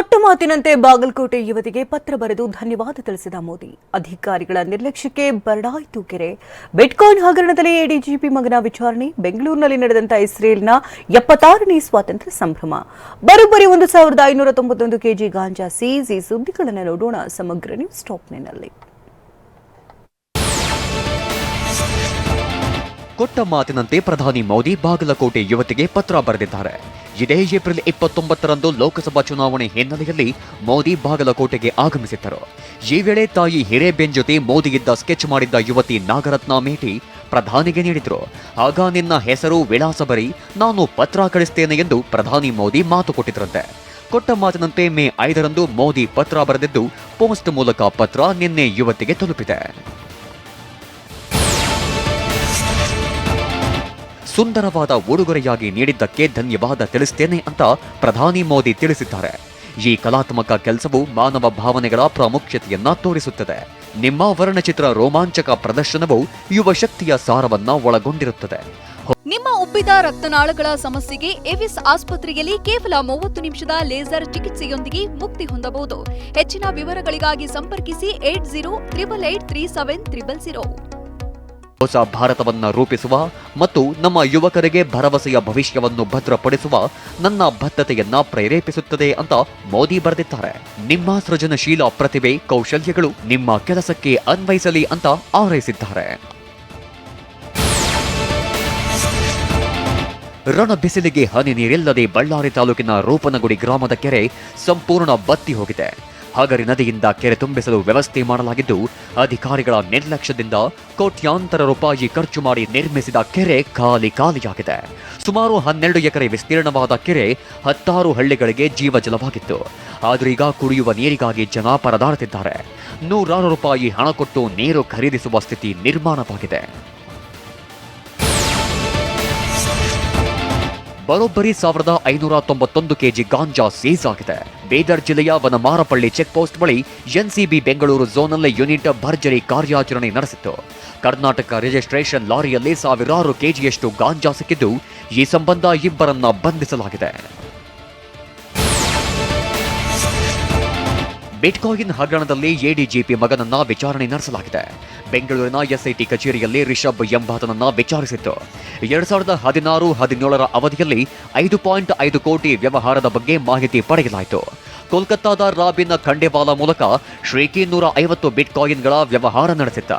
ಕೊಟ್ಟ ಮಾತಿನಂತೆ ಬಾಗಲಕೋಟೆ ಯುವತಿಗೆ ಪತ್ರ ಬರೆದು ಧನ್ಯವಾದ ತಿಳಿಸಿದ ಮೋದಿ. ಅಧಿಕಾರಿಗಳ ನಿರ್ಲಕ್ಷ್ಯಕ್ಕೆ ಬರಡಾಯಿತು ಕೆರೆ. ಬಿಟ್ಕಾಯಿನ್ ಹಗರಣದಲ್ಲಿ ಎಡಿಜಿಪಿ ಮಗನ ವಿಚಾರಣೆ, ಬೆಂಗಳೂರಿನಲ್ಲಿ ನಡೆದಂತ ಇಸ್ರೇಲ್ನ ಎಪ್ಪತ್ತಾರನೇ ಸ್ವಾತಂತ್ರ್ಯ ಸಂಭ್ರಮ. ಬರೋಬ್ಬರಿ ಒಂದು ಸಾವಿರದ ಐನೂರ ತೊಂಬತ್ತೊಂದು ಕೆಜಿ ಗಾಂಜಾ ಸೀಸ್ ಈ ಸುದ್ದಿಗಳನ್ನು ನೋಡೋಣ ಸಮಗ್ರ ನ್ಯೂಸ್ ಟಾಪ್ನಲ್ಲಿ ಕೊಟ್ಟ ಮಾತಿನಂತೆ ಪ್ರಧಾನಿ ಮೋದಿ ಬಾಗಲಕೋಟೆ ಯುವತಿಗೆ ಪತ್ರ ಬರೆದಿದ್ದಾರೆ. ಇದೇ ಏಪ್ರಿಲ್ ಇಪ್ಪತ್ತೊಂಬತ್ತರಂದು ಲೋಕಸಭಾ ಚುನಾವಣೆ ಹಿನ್ನೆಲೆಯಲ್ಲಿ ಮೋದಿ ಬಾಗಲಕೋಟೆಗೆ ಆಗಮಿಸಿದ್ದರು. ಈ ವೇಳೆ ತಾಯಿ ಹಿರೇಬೆನ್ ಜೊತೆ ಮೋದಿಯಿದ್ದ ಸ್ಕೆಚ್ ಮಾಡಿದ್ದ ಯುವತಿ ನಾಗರತ್ನ ಮೇಟಿ ಪ್ರಧಾನಿಗೆ ನೀಡಿದ್ರು. ಆಗ ನಿನ್ನ ಹೆಸರು ವಿಳಾಸ ಬರಿ, ನಾನು ಪತ್ರ ಕಳಿಸ್ತೇನೆ ಎಂದು ಪ್ರಧಾನಿ ಮೋದಿ ಮಾತು ಕೊಟ್ಟಿದ್ರಂತೆ. ಕೊಟ್ಟ ಮಾತಿನಂತೆ ಮೇ ಐದರಂದು ಮೋದಿ ಪತ್ರ ಬರೆದಿದ್ದು, ಪೋಸ್ಟ್ ಮೂಲಕ ಪತ್ರ ನಿನ್ನೆ ಯುವತಿಗೆ ತಲುಪಿದೆ. ಸುಂದರವಾದ ಉಡುಗೊರೆಯಾಗಿ ನೀಡಿದ್ದಕ್ಕೆ ಧನ್ಯವಾದ ತಿಳಿಸ್ತೇನೆ ಅಂತ ಪ್ರಧಾನಿ ಮೋದಿ ತಿಳಿಸಿದ್ದಾರೆ. ಈ ಕಲಾತ್ಮಕ ಕೆಲಸವು ಮಾನವ ಭಾವನೆಗಳ ಪ್ರಾಮುಖ್ಯತೆಯನ್ನ ತೋರಿಸುತ್ತದೆ. ನಿಮ್ಮ ವರ್ಣಚಿತ್ರ ರೋಮಾಂಚಕ ಪ್ರದರ್ಶನವು ಯುವ ಶಕ್ತಿಯ ಸಾರವನ್ನ ಒಳಗೊಂಡಿರುತ್ತದೆ. ನಿಮ್ಮ ಉಬ್ಬಿದ ರಕ್ತನಾಳಗಳ ಸಮಸ್ಯೆಗೆ ಎವಿಸ್ ಆಸ್ಪತ್ರೆಯಲ್ಲಿ ಕೇವಲ ಮೂವತ್ತು ನಿಮಿಷದ ಲೇಸರ್ ಚಿಕಿತ್ಸೆಯೊಂದಿಗೆ ಮುಕ್ತಿ ಹೊಂದಬಹುದು. ಹೆಚ್ಚಿನ ವಿವರಗಳಿಗಾಗಿ ಸಂಪರ್ಕಿಸಿ eight zero triple eight three seven triple zero. ಹೊಸ ಭಾರತವನ್ನು ರೂಪಿಸುವ ಮತ್ತು ನಮ್ಮ ಯುವಕರಿಗೆ ಭರವಸೆಯ ಭವಿಷ್ಯವನ್ನು ಭದ್ರಪಡಿಸುವ ನನ್ನ ಬದ್ಧತೆಯನ್ನ ಪ್ರೇರೇಪಿಸುತ್ತದೆ ಅಂತ ಮೋದಿ ಬರೆದಿದ್ದಾರೆ. ನಿಮ್ಮ ಸೃಜನಶೀಲ ಪ್ರತಿಭೆ, ಕೌಶಲ್ಯಗಳು ನಿಮ್ಮ ಕೆಲಸಕ್ಕೆ ಅನ್ವಯಿಸಲಿ ಅಂತ ಆರೈಸಿದ್ದಾರೆ ರಣ ಬಿಸಿಲಿಗೆ ಹನಿ ನೀರಿಲ್ಲದೆ ಬಳ್ಳಾರಿ ತಾಲೂಕಿನ ರೂಪನಗುಡಿ ಗ್ರಾಮದ ಕೆರೆ ಸಂಪೂರ್ಣ ಬತ್ತಿ ಹೋಗಿದೆ. ಹಗರಿ ನದಿಯಿಂದ ಕೆರೆ ತುಂಬಿಸಲು ವ್ಯವಸ್ಥೆ ಮಾಡಲಾಗಿದ್ದು ಅಧಿಕಾರಿಗಳ ನಿರ್ಲಕ್ಷ್ಯದಿಂದ ಕೋಟ್ಯಾಂತರ ರೂಪಾಯಿ ಖರ್ಚು ಮಾಡಿ ನಿರ್ಮಿಸಿದ ಕೆರೆ ಖಾಲಿ ಖಾಲಿಯಾಗಿದೆ. ಸುಮಾರು ಹನ್ನೆರಡು ಎಕರೆ ವಿಸ್ತೀರ್ಣವಾದ ಕೆರೆ ಹತ್ತಾರು ಹಳ್ಳಿಗಳಿಗೆ ಜೀವಜಲವಾಗಿತ್ತು. ಈಗ ಕುಡಿಯುವ ನೀರಿಗಾಗಿ ಜನ ಪರದಾಡುತ್ತಿದ್ದಾರೆ. ನೂರಾರು ರೂಪಾಯಿ ಹಣ ಕೊಟ್ಟು ನೀರು ಖರೀದಿಸುವ ಸ್ಥಿತಿ ನಿರ್ಮಾಣವಾಗಿದೆ. ಬರೋಬ್ಬರಿ ಸಾವಿರದ ಐನೂರ ತೊಂಬತ್ತೊಂದು ಕೆಜಿ ಗಾಂಜಾ ಸೀಸ್ ಆಗಿದೆ. ಬೀದರ್ ಜಿಲ್ಲೆಯ ವನಮಾರಪಳ್ಳಿ ಚೆಕ್ ಪೋಸ್ಟ್ ಬಳಿ ಎನ್ಸಿಬಿ ಬೆಂಗಳೂರು ಝೋನಲ್ ಯೂನಿಟ್ ಭರ್ಜರಿ ಕಾರ್ಯಾಚರಣೆ ನಡೆಸಿತ್ತು. ಕರ್ನಾಟಕ ರಿಜಿಸ್ಟ್ರೇಷನ್ ಲಾರಿಯಲ್ಲಿ ಸಾವಿರಾರು ಕೆಜಿಯಷ್ಟು ಗಾಂಜಾ ಸಿಕ್ಕಿದ್ದು ಈ ಸಂಬಂಧ ಇಬ್ಬರನ್ನ ಬಂಧಿಸಲಾಗಿದೆ. ಬಿಟ್ಕಾಯಿನ್ ಹಗರಣದಲ್ಲಿ ಎಡಿಜಿಪಿ ಮಗನನ್ನ ವಿಚಾರಣೆ ನಡೆಸಲಾಗಿದೆ. ಬೆಂಗಳೂರಿನ ಎಸ್ಐಟಿ ಕಚೇರಿಯಲ್ಲಿ ರಿಷಬ್ ಎಂಬಾತನನ್ನ ವಿಚಾರಿಸಿತ್ತು. ಎರಡ್ ಸಾವಿರದ ಹದಿನಾರು, ಹದಿನೇಳರ ಅವಧಿಯಲ್ಲಿ ಐದು ಪಾಯಿಂಟ್ ಐದು ಕೋಟಿ ವ್ಯವಹಾರದ ಬಗ್ಗೆ ಮಾಹಿತಿ ಪಡೆಯಲಾಯಿತು. ಕೋಲ್ಕತ್ತಾದ ರಾಬಿನ್ ಖಂಡೇವಾಲ ಮೂಲಕ ಶ್ರೀಕಿ ನೂರ ಐವತ್ತು ಬಿಟ್ಕಾಯಿನ್ಗಳ ವ್ಯವಹಾರ ನಡೆಸಿದ್ದ.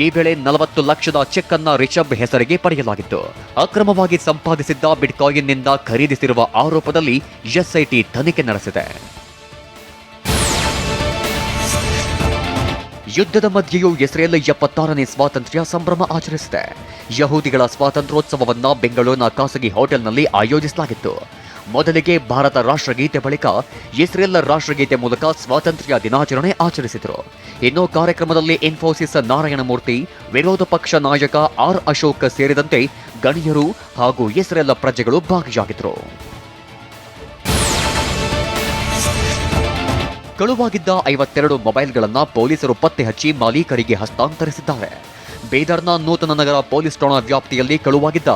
ಈ ವೇಳೆ ನಲವತ್ತು ಲಕ್ಷದ ಚೆಕ್ ಅನ್ನ ರಿಷಬ್ ಹೆಸರಿಗೆ ಪಡೆಯಲಾಗಿತ್ತು. ಅಕ್ರಮವಾಗಿ ಸಂಪಾದಿಸಿದ್ದ ಬಿಟ್ಕಾಯಿನ್ನಿಂದ ಖರೀದಿಸಿರುವ ಆರೋಪದಲ್ಲಿ ಎಸ್ಐಟಿ ತನಿಖೆ ನಡೆಸಿದೆ. ಯುದ್ಧದ ಮಧ್ಯೆಯೂ ಇಸ್ರೇಲ್ ಎಪ್ಪತ್ತಾರನೇ ಸ್ವಾತಂತ್ರ್ಯ ಸಂಭ್ರಮ ಆಚರಿಸಿದೆ. ಯಹೂದಿಗಳ ಸ್ವಾತಂತ್ರ್ಯೋತ್ಸವವನ್ನು ಬೆಂಗಳೂರಿನ ಖಾಸಗಿ ಹೋಟೆಲ್ನಲ್ಲಿ ಆಯೋಜಿಸಲಾಗಿತ್ತು. ಮೊದಲಿಗೆ ಭಾರತ ರಾಷ್ಟ್ರಗೀತೆ ಬಳಿಕ ಇಸ್ರೇಲ್ ರಾಷ್ಟ್ರಗೀತೆ ಮೂಲಕ ಸ್ವಾತಂತ್ರ್ಯ ದಿನಾಚರಣೆ ಆಚರಿಸಿದರು. ಇನ್ನು ಕಾರ್ಯಕ್ರಮದಲ್ಲಿ ಇನ್ಫೋಸಿಸ್ ನಾರಾಯಣಮೂರ್ತಿ, ವಿರೋಧ ಪಕ್ಷ ನಾಯಕ ಆರ್ ಅಶೋಕ್ ಸೇರಿದಂತೆ ಗಣ್ಯರು ಹಾಗೂ ಇಸ್ರೇಲ್ ಪ್ರಜೆಗಳು ಭಾಗಿಯಾಗಿದ್ದರು. ಕಳುವಾಗಿದ್ದ ಐವತ್ತೆರಡು ಮೊಬೈಲ್ಗಳನ್ನು ಪೊಲೀಸರು ಪತ್ತೆ ಹಚ್ಚಿ ಮಾಲೀಕರಿಗೆ ಹಸ್ತಾಂತರಿಸಿದ್ದಾರೆ. ಬೀದರ್ನ ನೂತನ ನಗರ ಪೊಲೀಸ್ ಠಾಣಾ ವ್ಯಾಪ್ತಿಯಲ್ಲಿ ಕಳುವಾಗಿದ್ದ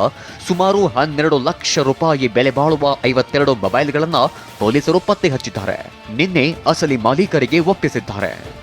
ಸುಮಾರು ಹನ್ನೆರಡು ಲಕ್ಷ ರೂಪಾಯಿ ಬೆಲೆ ಬಾಳುವ ಐವತ್ತೆರಡು ಮೊಬೈಲ್ಗಳನ್ನು ಪೊಲೀಸರು ಪತ್ತೆ ಹಚ್ಚಿದ್ದಾರೆ. ನಿನ್ನೆ ಅಸಲಿ ಮಾಲೀಕರಿಗೆ ಒಪ್ಪಿಸಿದ್ದಾರೆ.